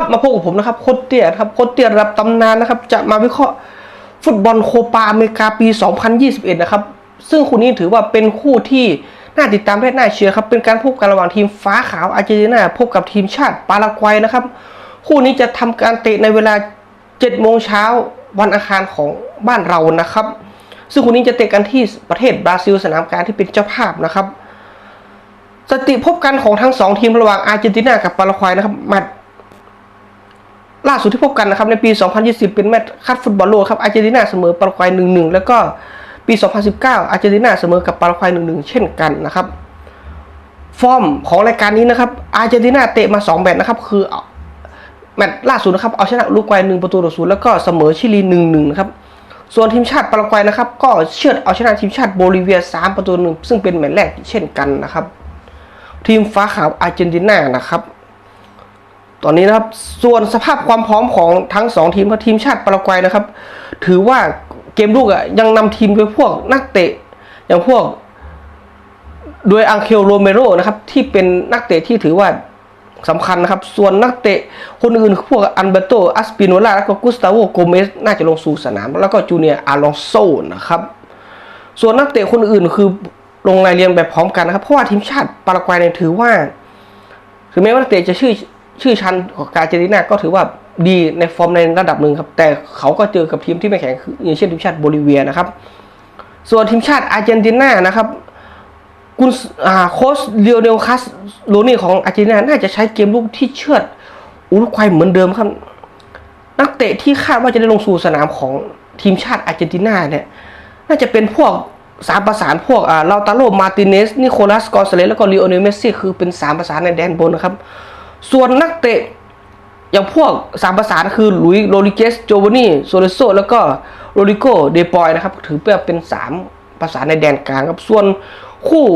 มาพบกับผมนะครับโคตเตียครับโคตเตียรับตำนานนะครับ จะมาวิเคราะห์ฟุตบอลโคปาอเมริกาปี 2021 นะครับ ซึ่งคู่นี้ถือว่าเป็นคู่ที่น่าติดตามและน่าเชียร์ครับ เป็นการพบกันระหว่างทีมฟ้าขาวอาร์เจนตินาพบกับทีมชาติปารากวัยนะครับ คู่นี้จะทำการเตะในเวลา 7 โมงเช้าวันอังคารของบ้านเรานะครับ ซึ่งคู่นี้จะเตะกันที่ประเทศบราซิลสนามการที่เป็นเจ้าภาพนะครับสติพบกันของทั้งสองทีมระหว่างอาร์เจนตินากับปารากวัยนะครับมตช์ ล่าสุดที่พบกันนะครับในปี 2020 เป็นแมตช์คัดฟุตบอลโลกครับอาร์เจนตินาเสมอปารากวัย 1-1 แล้วก็ปี 2019 อาร์เจนตินาเสมอกับปารากวัย 1-1 เช่นกันนะครับ ฟอร์มของรายการนี้นะครับอาร์เจนตินาเตะมา 2 แมตช์นะครับคือแมตช์ล่าสุดนะครับเอาชนะอุรุกวัย1ประตูต่อ0แล้วก็เสมอชิลี 1-1 นะครับส่วนทีมชาติปารากวัยนะครับก็เชือดเอาชนะทีมชาติโบลิเวีย 3 ประตูหนึ่งซึ่งเป็นแมตช์แรกเช่นกันนะครับ ทีมฟ้าขาวอาร์เจนตินานะครับ ตอนนี้นะครับส่วนสภาพความพร้อมของทั้งสองทีมกับทีมชาติปารากวัยนะครับ ถือว่าเกมลูกอะยังนำทีมโดยพวกนักเตะอย่างพวกโดยอังเคลโรเมโรนะครับที่เป็นนักเตะที่ถือว่าสำคัญนะครับ ส่วนนักเตะคนอื่นพวกอันเบโตอัสปิโนล่าแล้วก็กุสตาโวโกเมสน่าจะลงสู่สนาม แล้วก็จูเนียร์อาลองโซนะครับ ส่วนนักเตะคนอื่นคือลงรายเรียงแบบพร้อมกันนะครับ เพราะว่าทีมชาติปารากวัยเนี่ยถือว่า ถึงแม้ว่านักเตะจะชื่อ ชื่อชั้นของกาเจตินาก็ถือว่าดีในฟอร์มในระดับหนึ่งครับ แต่เขาก็เจอกับทีมที่ไม่แข็งอย่างเช่นทีมชาติโบลิเวียนะครับ ส่วนทีมชาติอาร์เจนตินานะครับกุนอ่าโค้ชเลียวเนลคัสโรนี่ของอาร์เจนตินาน่าจะใช้เกมลุกที่เชือดอุรุกวัยเหมือนเดิมครับ นักเตะที่คาดว่าจะได้ลงสู่สนามของทีมชาติอาร์เจนตินาเนี่ยน่าจะเป็นพวกสามประสานพวกอ่าลาตาโรมาติเนสนิโคลัสกอนซาเลสแล้วก็ลีโอเนลเมสซี่คือเป็นสามประสานในแดนบนนะครับ ส่วนนักเตะ อย่างพวกสามประสานคือลุยโรลิเกสโจวานี่โซเลโซแล้วก็โรดิโกเดปอยนะครับ ถือเป็นสามประสานในแดนกลางครับส่วนคู่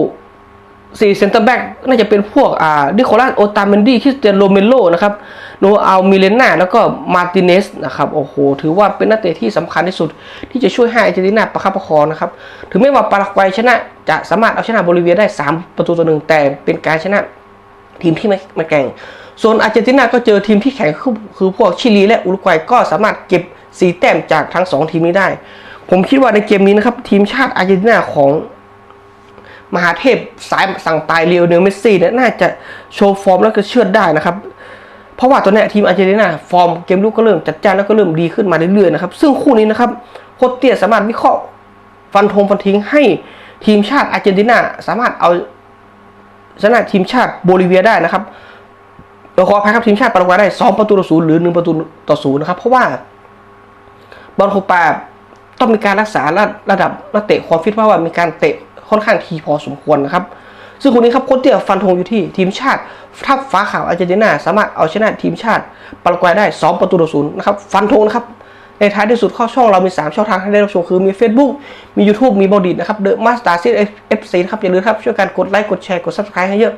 สี่เซนเตอร์แบ็กน่าจะเป็นพวกอ่าดิโคลัสโอตาเมนดี้คริสเตียนโรเมโลนะครับโนอัลมิเลน่าแล้วก็มาติเนสนะครับโอ้โห ถือว่าเป็นนักเตะที่สำคัญที่สุด ที่จะช่วยให้อาร์เจนตินาประคับประคองนะครับ ถึงแม้ว่าปารากวัยชนะ จะสามารถเอาชนะโบลิเวียได้ 3 ประตูต่อหนึ่งแต่เป็นการชนะ ทีมที่ไม่ไม่แข่งส่วนอาร์เจนตินาก็เจอทีมที่แข็งคือคือพวกชิลีและอุรุกวัยก็สามารถเก็บสีแต้มจากทั้งสองทีมนี้ได้ ผมคิดว่าในเกมนี้นะครับ ทีมชาติอาร์เจนตินาของมหาเทพสายสั่งตายเรียวเนลเมสซี่เนี่ยน่าจะโชว์ฟอร์มแล้วก็เชื่อดได้นะครับ เพราะว่าตอนนี้ทีมอาร์เจนตินาฟอร์มเกมลุกก็เริ่มจัดจ้านแล้วก็เริ่มดีขึ้นมาเรื่อยๆนะครับ ซึ่งคู่นี้นะครับโคตเตียสามารถวิเคราะห์ฟันธงฟันทิ้งให้ทีมชาติอาร์เจนตินาสามารถเอา ชนะทีมชาติโบลิเวียได้นะครับเราขออภัยครับทีมชาติปารากวัยได้ 2 ประตูต่อศูนย์หรือ 1 ประตูต่อศูนย์นะครับ เพราะว่าบอลโคปาต้องมีการรักษาระระดับนักเตะความฟิตเพราะว่ามีการเตะค่อนข้างทีพอสมควรนะครับ ซึ่งคนนี้ครับโค้ชเตียฟันธงอยู่ที่ทีมชาติทัพฟ้าขาวอาร์เจนตินาสามารถเอาชนะทีมชาติปารากวัยได้ 2 ประตูต่อศูนย์นะครับ ฟันธงนะครับ ในท้ายที่สุดข้าช่องเรามี 3 ช่องทางให้ได้รับชมคือมี Facebook มี YouTube มีบอดีนะครับ The Master Series FC นะครับอย่าลืมครับช่วยกันกดไลค์กดแชร์กด Subscribe ให้เยอะ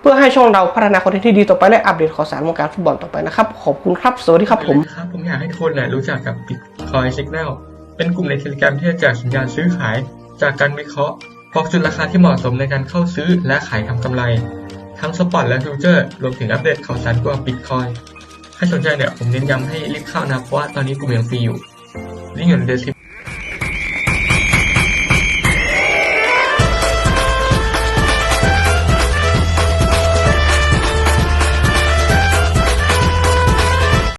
เพื่อให้ช่องเราพัฒนาคอนเทนต์ที่ดีต่อไปและอัปเดตข่าวสารวงการฟุตบอลต่อไปนะครับ ขอบคุณครับ สวัสดีครับผมครับผมอยากให้ทุกคนรู้จักกับ Bitcoin Signal เป็นกลุ่มในเทเลกรมที่จะแจกสัญญาณซื้อขาย จากการวิเคราะห์บอกจุดราคาที่เหมาะสมในการเข้าซื้อและขายทำกำไร ทั้งสปอตและฟิวเจอร์ รวมถึงอัปเดตข่าวสารเกี่ยวกับ Bitcoin ถ้าสนใจเนี่ยผมเน้นย้ำให้รีบเข้านะเพราะว่าตอนนี้กลุ่มยังฟรีอยู่ลิงก์อยู่ใน d e s c r i p